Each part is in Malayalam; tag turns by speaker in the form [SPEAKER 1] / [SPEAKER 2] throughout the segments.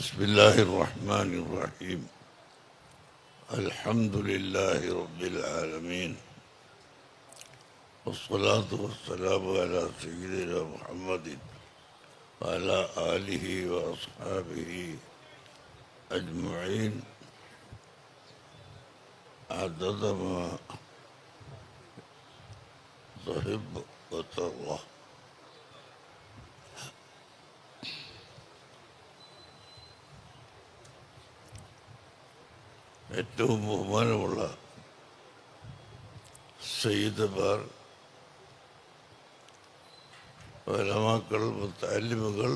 [SPEAKER 1] بسم الله الرحمن الرحيم. الحمد لله رب العالمين. والصلاة والسلام على سيدنا محمد وعلى آله وأصحابه أجمعين. عدد ما تحب وترضى ഏറ്റവും ബഹുമാനമുള്ള സയ്യിദ്മാർ വലമാക്കൾ മുത്താലിമുകൾ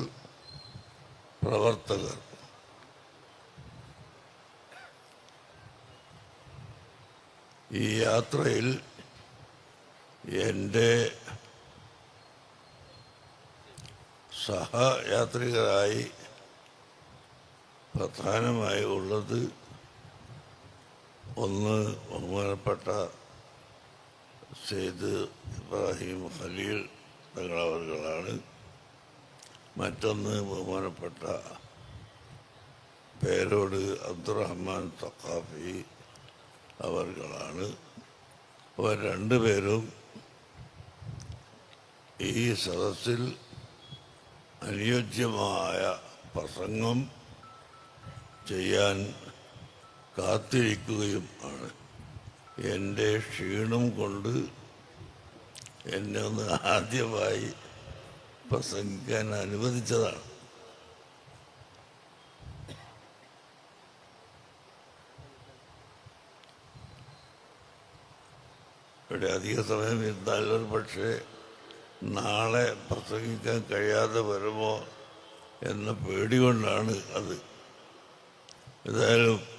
[SPEAKER 1] പ്രവർത്തകർ. ഈ യാത്രയിൽ എന്റെ സഹയാത്രികരായി പ്രധാനമായി ഉള്ളത് ഒന്ന് ബഹുമാനപ്പെട്ട സെയ്ദ് ഇബ്രാഹിം ഖലീൽ തങ്ങളവറുകളാണ് മറ്റൊന്ന് ബഹുമാനപ്പെട്ട പേരോട് അബ്ദുറഹ്മാൻ തക്കാഫി അവർകളാണ് അവർ രണ്ടുപേരും ഈ സദസ്സിൽ അനുയോജ്യമായ പ്രസംഗം ചെയ്യാൻ കാത്തിരിക്കുകയും ആണ്. എന്റെ ക്ഷീണം കൊണ്ട് എന്നെ ഒന്ന് ആദ്യമായി പ്രസംഗിക്കാൻ അനുവദിച്ചതാണ്. ഇവിടെ അധിക സമയം ഇരുന്നാലും പക്ഷേ നാളെ പ്രസംഗിക്കാൻ കഴിയാതെ വരുമോ എന്ന പേടി കൊണ്ടാണ് അത്. ഏതായാലും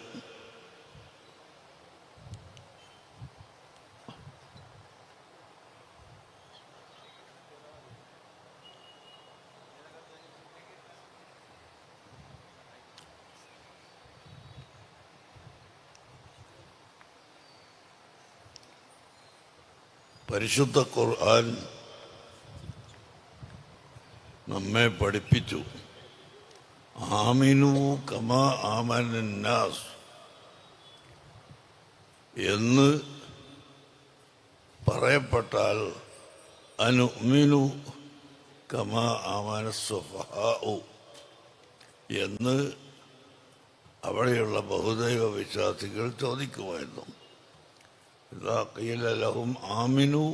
[SPEAKER 1] പരിശുദ്ധ ഖുർആൻ നമ്മെ പഠിപ്പിച്ചു. ആമിനു കമ ആമനാസ് എന്ന് പറയപ്പെട്ടാൽ അനുമിനു കമ ആമന സ്വഭാവു എന്ന് അവിടെയുള്ള ബഹുദൈവ വിശ്വാസികൾ ചോദിക്കുമായിരുന്നു. ഇതാ لهم آمنوا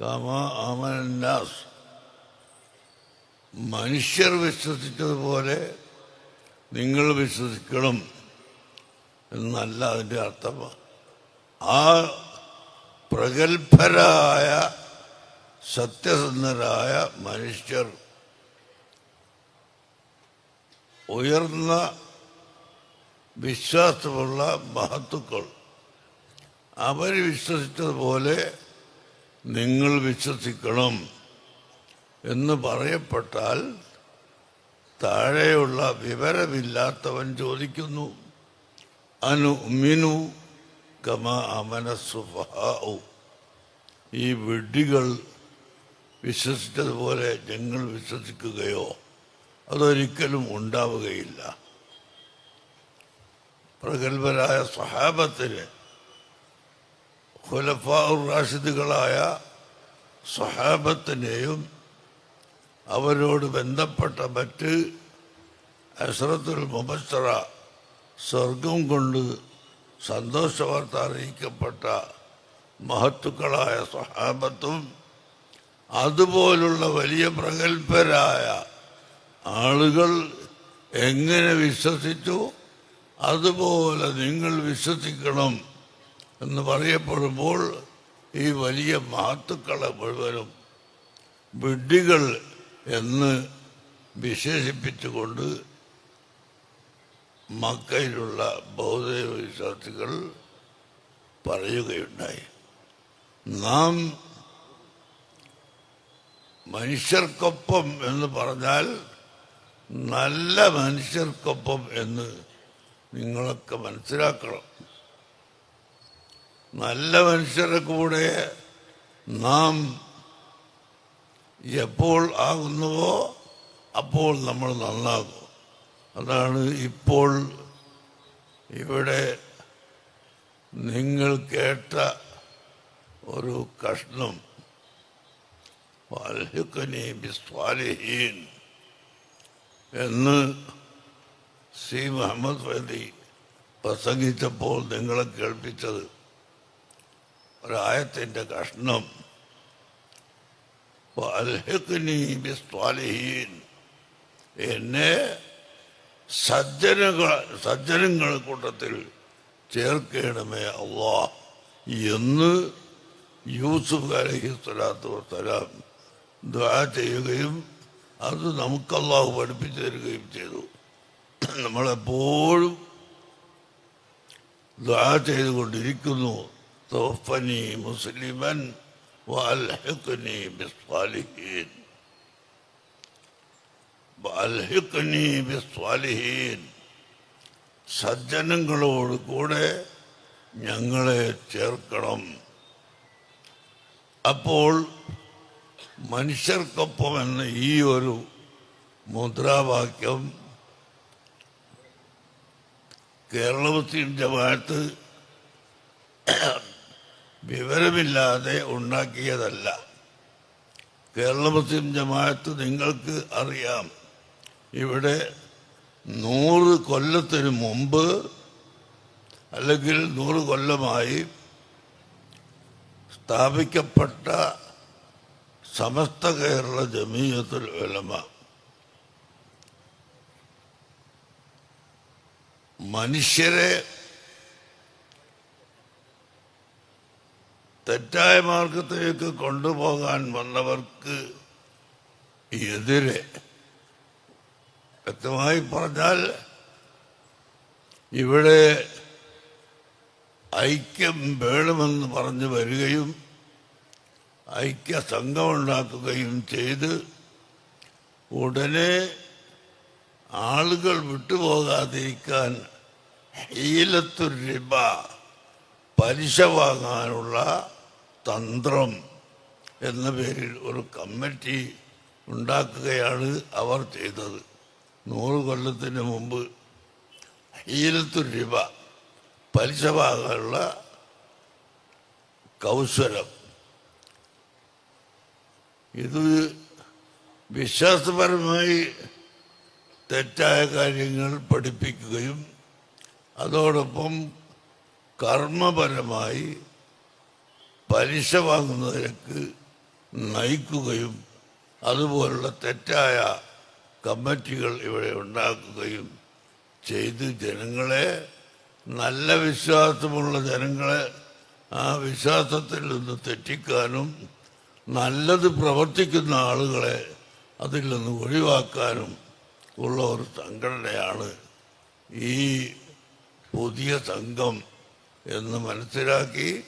[SPEAKER 1] كما آمن الناس. മനുഷ്യർ വിശ്വസിച്ചതുപോലെ നിങ്ങൾ വിശ്വസിക്കണം എന്നല്ല അതിന്റെ അർത്ഥം. ആ പ്രഗത്ഭരായ സത്യസന്ധരായ മനുഷ്യർ ഉയർന്ന വിശ്വാസമുള്ള മഹത്തുക്കൾ. അവർ വിശ്വസിച്ചതുപോലെ നിങ്ങൾ വിശ്വസിക്കണം എന്ന് പറയപ്പെട്ടാൽ താഴെയുള്ള വിവരമില്ലാത്തവൻ ചോദിക്കുന്നു അനു മിനു കമ അമന സുഫാഉ ഈ വിഡ്ഢികൾ വിശ്വസിച്ചതുപോലെ ഞങ്ങൾ വിശ്വസിക്കുകയോ അതൊരിക്കലും ഉണ്ടാവുകയില്ല. പ്രഗത്ഭരായ സഹാബത്തിന് ഖുലഫാഉർ റാഷിദുകളായ സ്വഹാബത്തിനെയും അവരോട് ബന്ധപ്പെട്ട മറ്റ് അസ്രത്തുൽ മുബസ്സറ സ്വർഗം കൊണ്ട് സന്തോഷവാർത്ത അറിയിക്കപ്പെട്ട മഹത്തുക്കളായ സ്വഹാബത്തും അതുപോലുള്ള വലിയ പ്രഗത്ഭരായ ആളുകൾ എങ്ങനെ വിശ്വസിച്ചു? അതുപോലെ നിങ്ങൾ വിശ്വസിക്കണം. എന്ന് പറയപ്പെടുമ്പോൾ ഈ വലിയ മഹത്തുക്കളെ മുഴുവനും വിഡ്ഢികൾ എന്ന് വിശേഷിപ്പിച്ചുകൊണ്ട് മക്കയിലുള്ള ബൗദ്ധ വിശ്വാസികൾ പറയുകയുണ്ടായി. നാം മനുഷ്യർക്കൊപ്പം എന്ന് പറഞ്ഞാൽ നല്ല മനുഷ്യർക്കൊപ്പം എന്ന് നിങ്ങളൊക്കെ മനസ്സിലാക്കണം. നല്ല മനുഷ്യരുടെ കൂടെ നാം എപ്പോൾ ആകുന്നുവോ അപ്പോൾ നമ്മൾ നന്നാകും. അതാണ് ഇപ്പോൾ ഇവിടെ നിങ്ങൾ കേട്ട ഒരു കഷ്ണം. വാൽഹുക്കനി ബിസ്വാലിഹീൻ എന്ന് സി മുഹമ്മദ് ഫലി പ്രസംഗിച്ചപ്പോൾ നിങ്ങളെ കേൾപ്പിച്ചത്. ഒരായത്തിന്റെ കഷ്ണം. എന്നെ സജ്ജനങ്ങൾ സജ്ജനങ്ങൾ കൂട്ടത്തിൽ ചേർക്കണമേ അള്ളാ എന്ന് യൂസുഫ് അലഹി സ്വലാത്തു വസ്സലാം ദ്വാ ചെയ്യുകയും അത് നമുക്ക് അള്ളാഹു പഠിപ്പിച്ചു തരികയും ചെയ്തു. നമ്മളെപ്പോഴും ദ്വാ ചെയ്തുകൊണ്ടിരിക്കുന്നു. തോഫനി مسلما وألحقني بالصالحين. വാൽഹിഖ്നി ബിസ്വാലിഹീൻ സജ്ജനങ്ങളോട് കൂടെ ഞങ്ങളെ ചേർക്കണം. അപ്പോൾ മനുഷ്യർക്കൊപ്പം എന്ന ഈ ഒരു മുദ്രാവാക്യം കേരള മുസ്ലിം ജമാഅത്ത് വിവരമില്ലാതെ ഉണ്ടാക്കിയതല്ല. കേരള മുസ്ലിം ജമാഅത്ത് നിങ്ങൾക്ക് അറിയാം. ഇവിടെ നൂറ് കൊല്ലത്തിന് മുമ്പ് അല്ലെങ്കിൽ നൂറ് കൊല്ലമായി സ്ഥാപിക്കപ്പെട്ട സമസ്ത കേരള ജമീയത്തുൽ ഉലമ മനുഷ്യരെ തെറ്റായ മാർഗത്തിലേക്ക് കൊണ്ടുപോകാൻ വന്നവർക്ക് എതിരെ. വ്യക്തമായി പറഞ്ഞാൽ ഇവിടെ ഐക്യം വേണമെന്ന് പറഞ്ഞു വരികയും ഐക്യ സംഘമുണ്ടാക്കുകയും ചെയ്ത് ഉടനെ ആളുകൾ വിട്ടുപോകാതിരിക്കാൻ ഹീലത്തു റിബ പലിശ വാങ്ങാനുള്ള തന്ത്രം എന്ന പേരിൽ ഒരു കമ്മിറ്റി ഉണ്ടാക്കുകയാണ് അവർ ചെയ്തത്. നൂറ് കൊല്ലത്തിന് മുമ്പ് അയ്യത്തു രൂപ പലിശ വാങ്ങാനുള്ള കൗശലം. ഇത് വിശ്വാസപരമായി തെറ്റായ കാര്യങ്ങൾ പഠിപ്പിക്കുകയും അതോടൊപ്പം കർമ്മപരമായി പലിശ വാങ്ങുന്നതിലേക്ക് നയിക്കുകയും അതുപോലുള്ള തെറ്റായ കമ്മിറ്റികൾ ഇവിടെ ഉണ്ടാക്കുകയും ചെയ്ത് ജനങ്ങളെ നല്ല വിശ്വാസമുള്ള ജനങ്ങളെ ആ വിശ്വാസത്തിൽ നിന്ന് തെറ്റിക്കാനും നല്ലത് പ്രവർത്തിക്കുന്ന ആളുകളെ അതിൽ നിന്ന് ഒഴിവാക്കാനും ഉള്ള ഒരു സംഘടനയാണ് ഈ പുതിയ സംഘം. എന്ന് മനസ്സിലാക്കി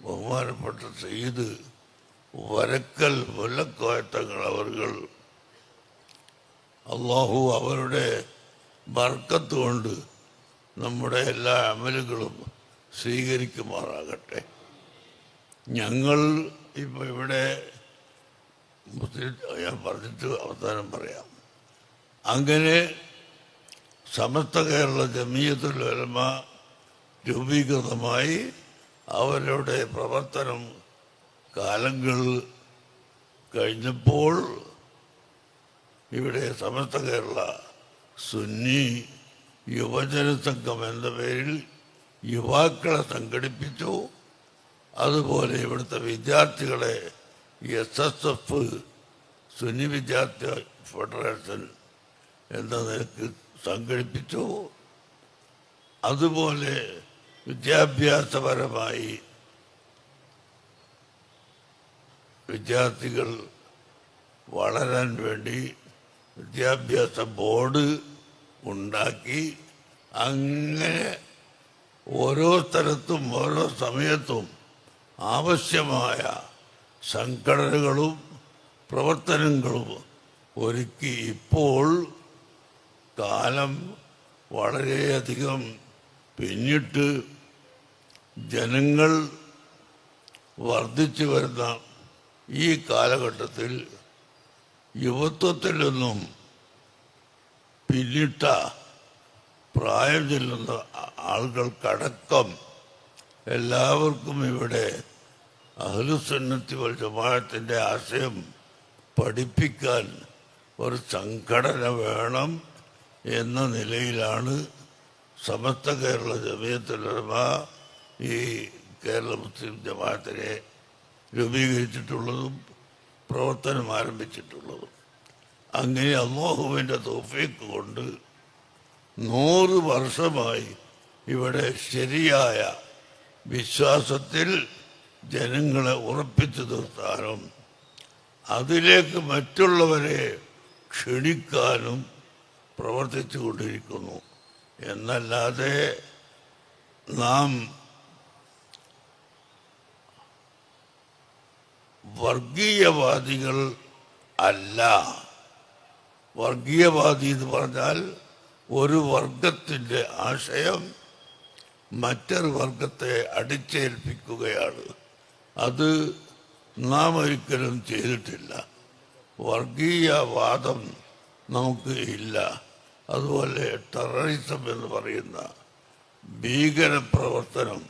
[SPEAKER 1] ബഹുമാനപ്പെട്ട സെയ്ത് വരക്കൽ മുല്ലക്കോയത്തങ്ങൾ അവർകൾ അള്ളാഹു അവരുടെ ബർക്കത്ത് കൊണ്ട് നമ്മുടെ എല്ലാ അമലുകളും സ്വീകരിക്കുമാറാകട്ടെ. ഞങ്ങൾ ഇപ്പം ഇവിടെ ഞാൻ പറഞ്ഞിട്ട് അവസാനം പറയാം. അങ്ങനെ സമസ്ത കേരള ജമീയത്തുൽ ഉലമ രൂപീകൃതമായി അവരുടെ പ്രവർത്തനം കാലങ്ങൾ കഴിഞ്ഞപ്പോൾ ഇവിടെ സമസ്ത കേരള സുന്നി യുവജന സംഘം എന്ന പേരിൽ യുവാക്കളെ സംഘടിപ്പിച്ചു. അതുപോലെ ഇവിടുത്തെ വിദ്യാർത്ഥികളെ എസ് എസ് എഫ് സുന്നി വിദ്യാർത്ഥി ഫെഡറേഷൻ എന്ന നിലയ്ക്ക് സംഘടിപ്പിച്ചു. അതുപോലെ വിദ്യാഭ്യാസപരമായി വിദ്യാർത്ഥികൾ വളരാൻ വേണ്ടി വിദ്യാഭ്യാസ ബോർഡ് ഉണ്ടാക്കി അങ്ങനെ ഓരോ സ്ഥലത്തും ഓരോ സമയത്തും ആവശ്യമായ സംഘടനകളും പ്രവർത്തനങ്ങളും ഒരുക്കി ഇപ്പോൾ കാലം വളരെയധികം പിന്നിട്ട് ജനങ്ങൾ വർദ്ധിച്ചു വരുന്ന ഈ കാലഘട്ടത്തിൽ യുവത്വത്തിൽ നിന്നും പിന്നിട്ട പ്രായം ചെല്ലുന്ന ആളുകൾക്കടക്കം എല്ലാവർക്കും ഇവിടെ അഹലുസന്നത്തി വൽ ജമാഅത്തിന്റെ ആശയം പഠിപ്പിക്കാൻ ഒരു സംഘടന വേണം എന്ന നിലയിലാണ് സമസ്ത കേരള ജമയത്തുലമ ഈ കേരള മുസ്ലിം ജമാഅത്തിനെ രൂപീകരിച്ചിട്ടുള്ളതും പ്രവർത്തനം ആരംഭിച്ചിട്ടുള്ളതും. അങ്ങനെ അള്ളാഹുവിന്റെ തോഫേക്ക് കൊണ്ട് നൂറ് വർഷമായി ഇവിടെ ശരിയായ വിശ്വാസത്തിൽ ജനങ്ങളെ ഉറപ്പിച്ചു നിർത്താനും അതിലേക്ക് മറ്റുള്ളവരെ ക്ഷണിക്കാനും പ്രവർത്തിച്ചു കൊണ്ടിരിക്കുന്നു. എന്നല്ലാതെ നാം വർഗീയവാദികൾ അല്ല. വർഗീയവാദി എന്ന് പറഞ്ഞാൽ ഒരു വർഗത്തിന്റെ ആശയം മറ്റൊരു വർഗത്തെ അടിച്ചേൽപ്പിക്കുകയാണ്. അത് നാം ഒരിക്കലും ചെയ്തിട്ടില്ല. വർഗീയവാദം നമുക്ക് ഇല്ല. അതുപോലെ ടെററിസം എന്ന് പറയുന്ന ഭീകര പ്രവർത്തനം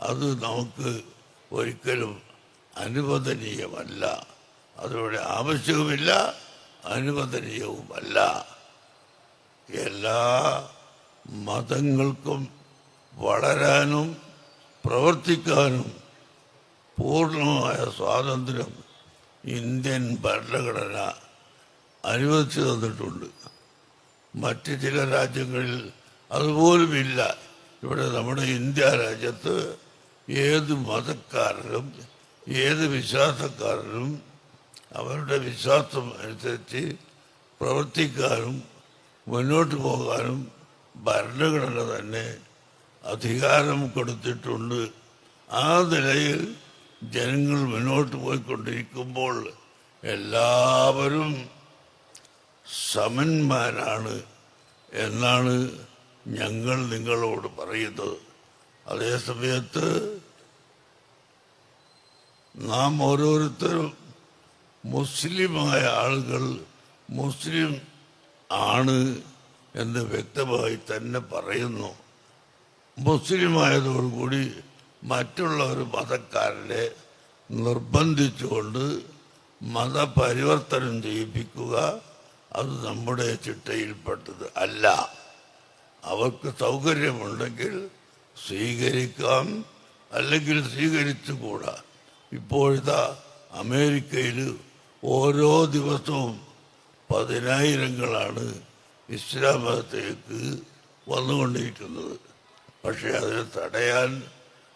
[SPEAKER 1] അത് നമുക്ക് ഒരിക്കലും അനുവദനീയമല്ല. അതിലൂടെ ആവശ്യവുമില്ല അനുവദനീയവുമല്ല. എല്ലാ മതങ്ങൾക്കും വളരാനും പ്രവർത്തിക്കാനും പൂർണമായ സ്വാതന്ത്ര്യം ഇന്ത്യൻ ഭരണഘടന അനുവദിച്ചു തന്നിട്ടുണ്ട്. മറ്റ് ചില രാജ്യങ്ങളിൽ അതുപോലുമില്ല. ഇവിടെ നമ്മുടെ ഇന്ത്യ രാജ്യത്ത് ഏത് മതക്കാരനും ഏത് വിശ്വാസക്കാരനും അവരുടെ വിശ്വാസം അനുസരിച്ച് പ്രവർത്തിക്കാനും മുന്നോട്ട് പോകാനും ഭരണഘടന തന്നെ അധികാരം കൊടുത്തിട്ടുണ്ട്. ആ നിലയിൽ ജനങ്ങൾ മുന്നോട്ട് പോയിക്കൊണ്ടിരിക്കുമ്പോൾ എല്ലാവരും സമന്മാരാണ് എന്നാണ് ഞങ്ങൾ നിങ്ങളോട് പറയുന്നത്. അതേസമയത്ത് നാം ഓരോരുത്തരും മുസ്ലിമായ ആളുകൾ മുസ്ലിം ആണ് എന്ന് വ്യക്തമായി തന്നെ പറയുന്നു. മുസ്ലിമായതോടുകൂടി മറ്റുള്ള ഒരു മതക്കാരനെ നിർബന്ധിച്ചുകൊണ്ട് മതപരിവർത്തനം ചെയ്യിപ്പിക്കുക അത് നമ്മുടെ ചിട്ടയിൽപ്പെട്ടത് അല്ല. അവർക്ക് സൗകര്യമുണ്ടെങ്കിൽ സ്വീകരിക്കാം അല്ലെങ്കിൽ സ്വീകരിച്ചുകൂടാ. ഇപ്പോഴത്തെ അമേരിക്കയിൽ ഓരോ ദിവസവും പതിനായിരങ്ങളാണ് ഇസ്ലാം മതത്തിലേക്ക് വന്നുകൊണ്ടിരിക്കുന്നത്. പക്ഷെ അതിനെ തടയാൻ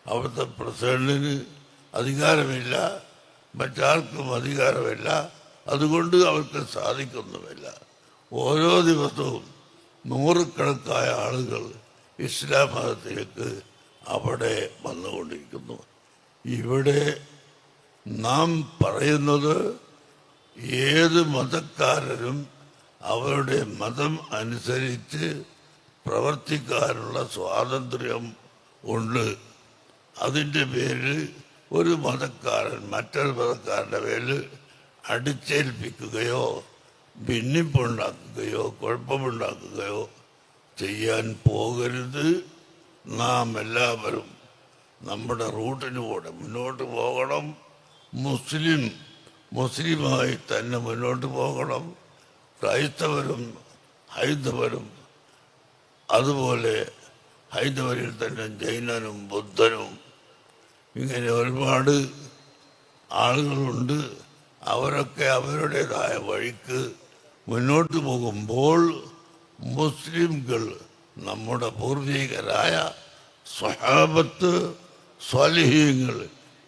[SPEAKER 1] അവിടുത്തെ പ്രസിഡന്റിന് അധികാരമില്ല മറ്റാർക്കും അധികാരമില്ല. അതുകൊണ്ട് അവർക്ക് സാധിക്കുന്നുമില്ല. ഓരോ ദിവസവും നൂറുകണക്കായ ആളുകൾ ഇസ്ലാം മതത്തിലേക്ക് അവിടെ വന്നുകൊണ്ടിരിക്കുന്നു. ഇവിടെ നാം പറയുന്നത് ഏത് മതക്കാരനും അവരുടെ മതം അനുസരിച്ച് പ്രവർത്തിക്കാനുള്ള സ്വാതന്ത്ര്യം ഉണ്ട്. അതിന്റെ പേരിൽ ഒരു മതക്കാരൻ മറ്റൊരു മതക്കാരന്റെ പേരിൽ അടിച്ചേൽപ്പിക്കുകയോ ഭിന്നിപ്പുണ്ടാക്കുകയോ കുഴപ്പമുണ്ടാക്കുകയോ ചെയ്യാൻ പോകരുത്. നാം എല്ലാവരും നമ്മുടെ റൂട്ടിന് കൂടെ മുന്നോട്ട് പോകണം. മുസ്ലിം മുസ്ലിമായി തന്നെ മുന്നോട്ട് പോകണം. ക്രൈസ്തവരും ഹൈന്ദവരും അതുപോലെ ഹൈന്ദവരിൽ തന്നെ ജൈനനും ബുദ്ധനും ഇങ്ങനെ ഒരുപാട് ആളുകളുണ്ട്. അവരൊക്കെ അവരുടേതായ വഴിക്ക് മുന്നോട്ട് പോകുമ്പോൾ മുസ്ലിംകൾ നമ്മുടെ പൂർവികരായ സ്വഹാബത്ത് സ്വലിഹീങ്ങൾ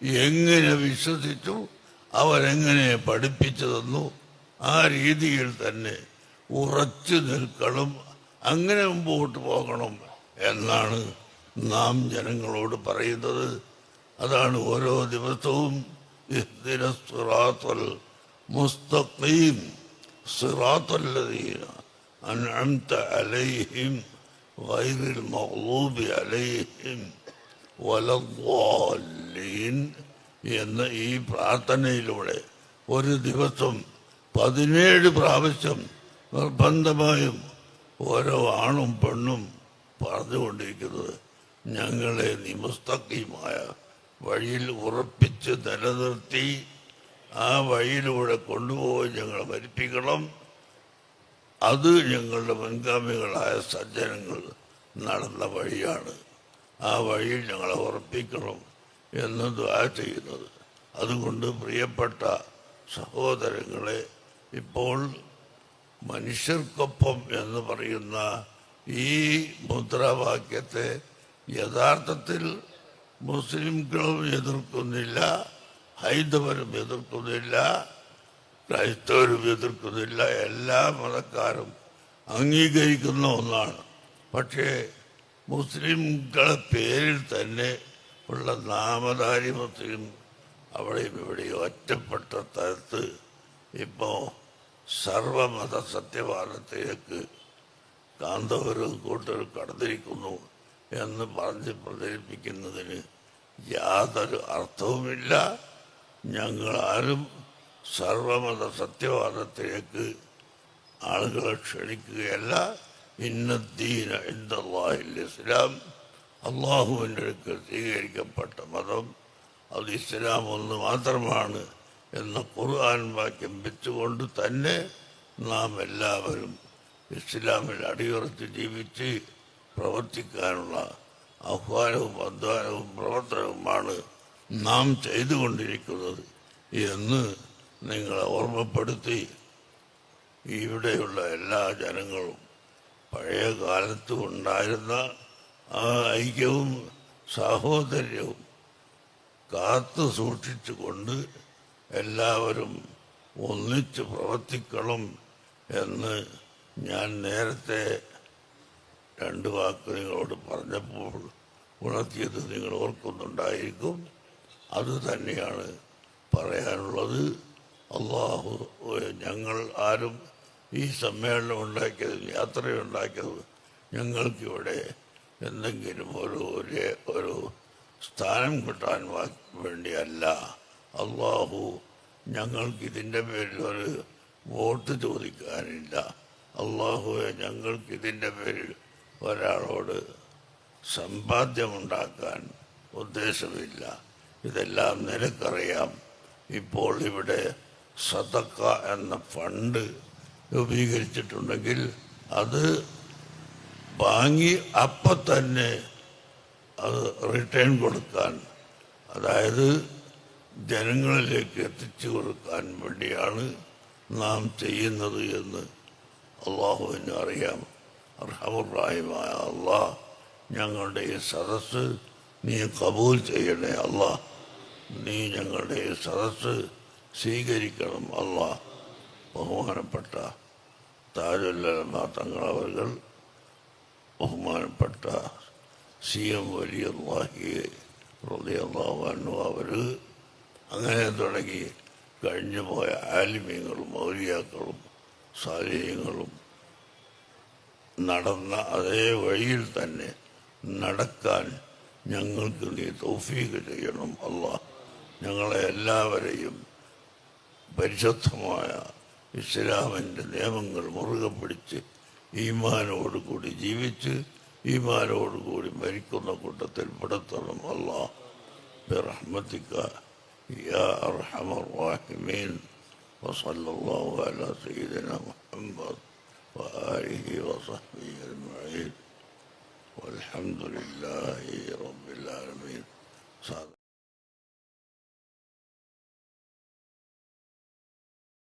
[SPEAKER 1] എങ്ങനെ വിശ്വസിച്ചു? അവരെങ്ങനെ പഠിപ്പിച്ചു തന്നു ആ രീതിയിൽ തന്നെ ഉറച്ചു നിൽക്കണം. അങ്ങനെ മുമ്പോട്ട് പോകണം എന്നാണ് നാം ജനങ്ങളോട് പറയുന്നത്. അതാണ് ഓരോ ദിവസവും ഇഹ്ദിന മുസ്തഖീം. സിറാത്തുൽ അൻഅംത അലൈഹിം. വലദ്ദാലീൻ എന്ന ഈ പ്രാർത്ഥനയിലൂടെ ഒരു ദിവസം പതിനേഴ് പ്രാവശ്യം നിർബന്ധമായും ഓരോ ആണും പെണ്ണും പറഞ്ഞുകൊണ്ടിരിക്കുന്നത് ഞങ്ങളെ നിമസ്തക്കിയുമായ വഴിയിൽ ഉറപ്പിച്ച് നിലനിർത്തി ആ വഴിയിലൂടെ കൊണ്ടുപോയി ഞങ്ങളെ മരിപ്പിക്കണം. അത് ഞങ്ങളുടെ മുൻഗാമികളായ സജ്ജനങ്ങൾ നടന്ന വഴിയാണ്. ആ വഴിയിൽ ഞങ്ങളെ ഉറപ്പിക്കണം എന്ന് ദ്വാ ചെയ്യുന്നത്. അതുകൊണ്ട് പ്രിയപ്പെട്ട സഹോദരങ്ങളെ ഇപ്പോൾ മനുഷ്യർക്കൊപ്പം എന്ന് പറയുന്ന ഈ മുദ്രാവാക്യത്തെ യഥാർത്ഥത്തിൽ മുസ്ലിംകളും എതിർക്കുന്നില്ല ഹൈന്ദവരും എതിർക്കുന്നില്ല ക്രൈസ്തവരും എതിർക്കുന്നില്ല എല്ലാ മതക്കാരും അംഗീകരിക്കുന്ന ഒന്നാണ്. പക്ഷേ മുസ്ലിംകളെ പേരിൽ തന്നെ ഉള്ള നാമധാരി മുസ്ലിം അവിടെയും ഇവിടെയും ഒറ്റപ്പെട്ട തരത്ത് ഇപ്പോൾ സർവമത സത്യവാദത്തിലേക്ക് കാന്തപുരവും കൂട്ടരും കടന്നിരിക്കുന്നു എന്ന് പറഞ്ഞ് പ്രചരിപ്പിക്കുന്നതിന് യാതൊരു അർത്ഥവുമില്ല. ഞങ്ങളാരും സർവമത സത്യവാദത്തിലേക്ക് ആളുകളെ ക്ഷണിക്കുകയല്ല. ഇന്നദ്ദീന ഇസ്ലാം. അള്ളാഹുവിന്റെ അടുക്കൽ സ്വീകരിക്കപ്പെട്ട മതം അത് ഇസ്ലാം ഒന്ന് മാത്രമാണ് എന്ന ഖുർആൻ വാക്യം വെച്ചുകൊണ്ട് തന്നെ നാം എല്ലാവരും ഇസ്ലാമിൽ അടിയുറച്ച് ജീവിച്ച് പ്രവർത്തിക്കാനുള്ള ആഹ്വാനവും അധ്വാനവും പ്രവർത്തനവുമാണ് നാം ചെയ്തുകൊണ്ടിരിക്കുന്നത് എന്ന് നിങ്ങളെ ഓർമ്മപ്പെടുത്തി ഇവിടെയുള്ള എല്ലാ ജനങ്ങളും പഴയ കാലത്ത് ഉണ്ടായിരുന്ന ആ ഐക്യവും സാഹോദര്യവും കാത്തു സൂക്ഷിച്ചുകൊണ്ട് എല്ലാവരും ഒന്നിച്ച് പ്രവർത്തിക്കണം എന്ന് ഞാൻ നേരത്തെ രണ്ട് വാക്ക് നിങ്ങളോട് പറഞ്ഞപ്പോൾ ഉണർത്തിയത് നിങ്ങൾ ഓർക്കുന്നുണ്ടായിരിക്കും. അത് തന്നെയാണ് പറയാനുള്ളത്. അള്ളാഹു ഞങ്ങൾ ആരും ഈ സമ്മേളനം ഉണ്ടാക്കിയത് യാത്രയുണ്ടാക്കിയത് ഞങ്ങൾക്കിവിടെ എന്തെങ്കിലും ഒരു ഒരേ ഒരു സ്ഥാനം കിട്ടാൻ വേണ്ടിയല്ല. അള്ളാഹു ഞങ്ങൾക്ക് ഇതിന്റെ പേരിൽ ഒരു വോട്ട് ചോദിക്കാനില്ല. അള്ളാഹുവെ ഞങ്ങൾക്ക് ഇതിന്റെ പേരിൽ ഒരാളോട് സമ്പാദ്യമുണ്ടാക്കാൻ ഉദ്ദേശമില്ല. ഇതെല്ലാം നിനക്കറിയാം. ഇപ്പോൾ ഇവിടെ സതക്ക എന്ന ഫണ്ട് രൂപീകരിച്ചിട്ടുണ്ടെങ്കിൽ അത് വാങ്ങി അപ്പം തന്നെ അത് റിട്ടേൺ കൊടുക്കാൻ അതായത് ജനങ്ങളിലേക്ക് എത്തിച്ചു കൊടുക്കാൻ വേണ്ടിയാണ് നാം ചെയ്യുന്നത് എന്ന് അള്ളാഹുവിന് അറിയാം. അർഹമുറാഹിമായ അള്ളാഹ് ഞങ്ങളുടെ ഈ സദസ്സ് നീ കബൂൽ ചെയ്യണേ അള്ളാഹ് നീ ഞങ്ങളുടെ ഈ സദസ്സ് സ്വീകരിക്കണം അള്ളാഹ് ബഹുമാനപ്പെട്ട താജുല്ലമ തങ്ങൾ ബഹുമാനപ്പെട്ട സി എം വലിയ ഹൃദയമാവാനും അവർ അങ്ങനെ തുടങ്ങി. കഴിഞ്ഞു പോയ ആലിമ്യങ്ങളും ഔലിയാക്കളും സാലിഹ്യങ്ങളും നടന്ന അതേ വഴിയിൽ തന്നെ നടക്കാൻ ഞങ്ങൾക്ക് നീ തൗഫീക്ക് ചെയ്യണം അല്ല ഞങ്ങളെ എല്ലാവരെയും പരിശുദ്ധമായ ഇസ്ലാമിൻ്റെ നിയമങ്ങൾ മുറുകെ പിടിച്ച് ഈമാനോടുകൂടി ജീവിച്ച് ഈമാനോടുകൂടി മരിക്കുന്ന കൂട്ടത്തിൽ പെടുത്തണം അല്ലാ برحمتك يا أرحم الراحمين وصلى الله على سيدنا محمد وآله وصحبه أجمعين والحمد لله رب العالمين صادق